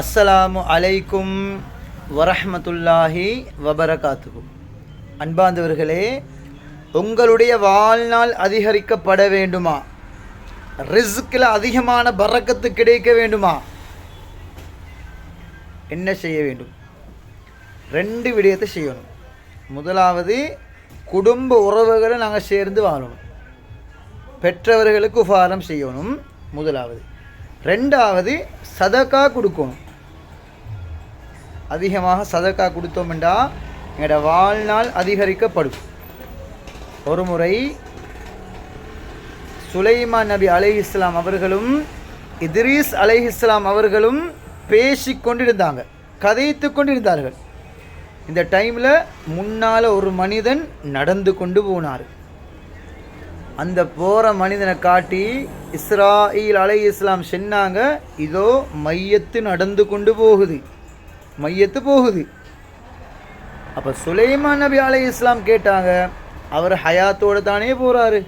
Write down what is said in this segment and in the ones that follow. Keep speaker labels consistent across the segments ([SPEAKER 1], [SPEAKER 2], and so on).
[SPEAKER 1] அஸ்ஸலாமு அலைக்கும் வரஹமத்துல்லாஹி வபரகாத்துகு அன்பாந்தவர்களே உங்களுடைய வாழ்நாள் அதிகரிக்கப்பட வேண்டுமா? ரிஸ்கில் அதிகமான பறக்கத்து கிடைக்க வேண்டுமா? என்ன செய்ய வேண்டும்? ரெண்டு விடயத்தை செய்யணும். முதலாவது குடும்ப உறவுகளை நாங்கள் சேர்ந்து வாழணும். பெற்றவர்களுக்கு உபகாரம் செய்யணும் முதலாவது. ரெண்டாவது சதக்கா கொடுக்கணும். அதிகமாக சதக்கா கொடுத்தோம்டா எங்களோட வாழ்நாள் அதிகரிக்கப்படும். ஒரு முறை சுலைமான் நபி அலை இஸ்லாம் அவர்களும் இத்ரீஸ் அலை இஸ்லாம் அவர்களும் பேசிக் கொண்டிருந்தாங்க கதைத்து கொண்டிருந்தார்கள். இந்த டைமில் முன்னால் ஒரு மனிதன் நடந்து கொண்டு போனார். அந்த போகிற மனிதனை காட்டி இஸ்ராயில் அலை இஸ்லாம் சொன்னாங்க இதோ மையத்து நடந்து கொண்டு போகுது. மையத்து போகுது. அப்போ சுலைமான் நபி அலை இஸ்லாம் கேட்டாங்க அவர் ஹயாத்தோட தானே போகிறாரு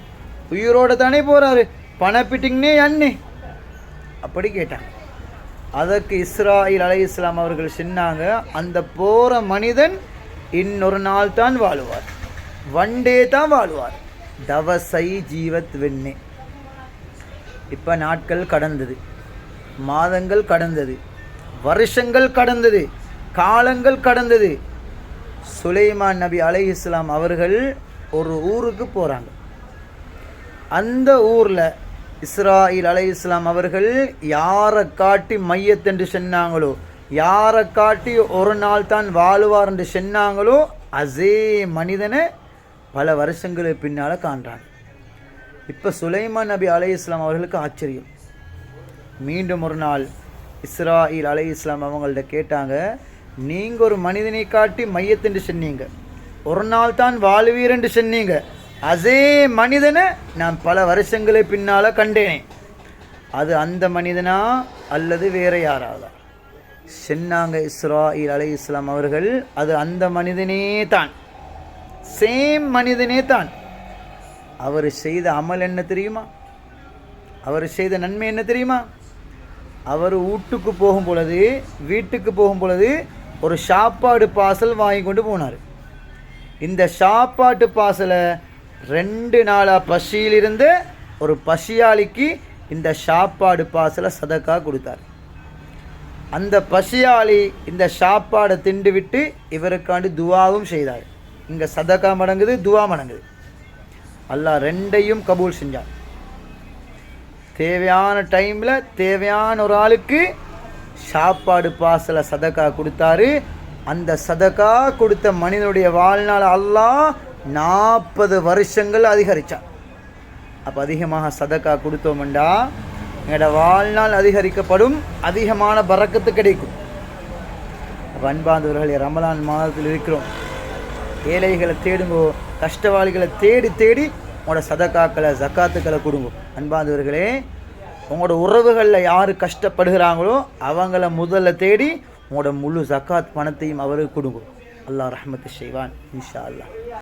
[SPEAKER 1] உயிரோட தானே போகிறாரு பணப்பிட்டிங்கனே அண்ணே. அப்படி கேட்டாங்க. அதற்கு இஸ்ராயில் அலை இஸ்லாம் அவர்கள் சொன்னாங்க அந்த போகிற மனிதன் இன்னொரு நாள் தான் வாழுவார். வண்டே தான் வாழ்வார். தவசை ஜீவத் வெண்ணே. இப்போ நாட்கள் கடந்தது மாதங்கள் கடந்தது வருஷங்கள் கடந்தது காலங்கள் கடந்தது. சுலைமான் நபி அலை இஸ்லாம் அவர்கள் ஒரு ஊருக்கு போகிறாங்க அந்த ஊரில் இஸ்ராயில் அலை இஸ்லாம் அவர்கள் யாரை காட்டி மையத்தென்று சொன்னாங்களோ யாரை காட்டி ஒரு நாள் தான் வாழுவார் என்று சொன்னாங்களோ அதே மனிதனை பல வருஷங்களுக்கு பின்னால் காண்றாங்க. இப்போ சுலைமான் நபி அலை இஸ்லாம் அவர்களுக்கு ஆச்சரியம். மீண்டும் ஒரு நாள் இஸ்ராயில் அலை இஸ்லாம் அவங்கள்ட்ட கேட்டாங்க நீங்கள் ஒரு மனிதனை காட்டி மையத்தென்று சொன்னீங்க. ஒரு நாள் தான் வாழ்வீர் என்று சொன்னீங்க. அதே மனிதனை நான் பல வருஷங்களை பின்னால் கண்டேனே. அது அந்த மனிதனா அல்லது வேற யாராவதா இஸ்ரா இ அலை இஸ்லாம் அவர்கள் அது அந்த மனிதனே தான் சேம் மனிதனே தான் அவர் செய்த அமல் என்ன தெரியுமா? அவர் செய்த நன்மை என்ன தெரியுமா? அவர் வீட்டுக்கு போகும் பொழுது வீட்டுக்கு போகும் பொழுது ஒரு சாப்பாடு பாசல் வாங்கி கொண்டு போனார். இந்த சாப்பாட்டு பாசலை ரெண்டு நாளாக பசியிலிருந்து ஒரு பசியாளிக்கு இந்த சாப்பாடு பாசலை சதக்கா கொடுத்தார். அந்த பசியாளி இந்த சாப்பாடை திண்டு விட்டு இவருக்காண்டி துவாவும் செய்தார். இங்கே சதக்கா மடங்குது துவா மடங்குது. அல்லாஹ் ரெண்டையும் கபூல் செஞ்சார் தேவையான டைமில் தேவையான ஒரு ஆளுக்கு சாப்பாடு பாசல சதக்கா கொடுத்தாரு. அந்த சதக்கா கொடுத்த மனிதனுடைய வாழ்நாள் அல்லாஹ் நாற்பது வருஷங்கள் அதிகரித்தான் அப்போ அதிகமாக சதக்கா கொடுத்தோம்டா. எங்களோட வாழ்நாள் அதிகரிக்கப்படும் அதிகமான பறக்கத்து கிடைக்கும். அப்போ அன்பாந்தவர்கள் ரமலான் மாதத்தில் இருக்கிறோம். ஏழைகளை தேடுங்கோ கஷ்டவாளிகளை தேடி தேடி உங்களோட சதக்காக்களை ஜக்காத்துக்களை கொடுங்கோ. அன்பாந்தவர்களே உங்களோட உறவுகளில் யார் கஷ்டப்படுகிறாங்களோ அவங்கள முதல்ல தேடி உங்களோட முழு ஜக்காத் பணத்தையும் அவருக்கு கொடுங்க. அல்லாஹ் ரஹமத்து செய்வான் இன்ஷா அல்லாஹ்.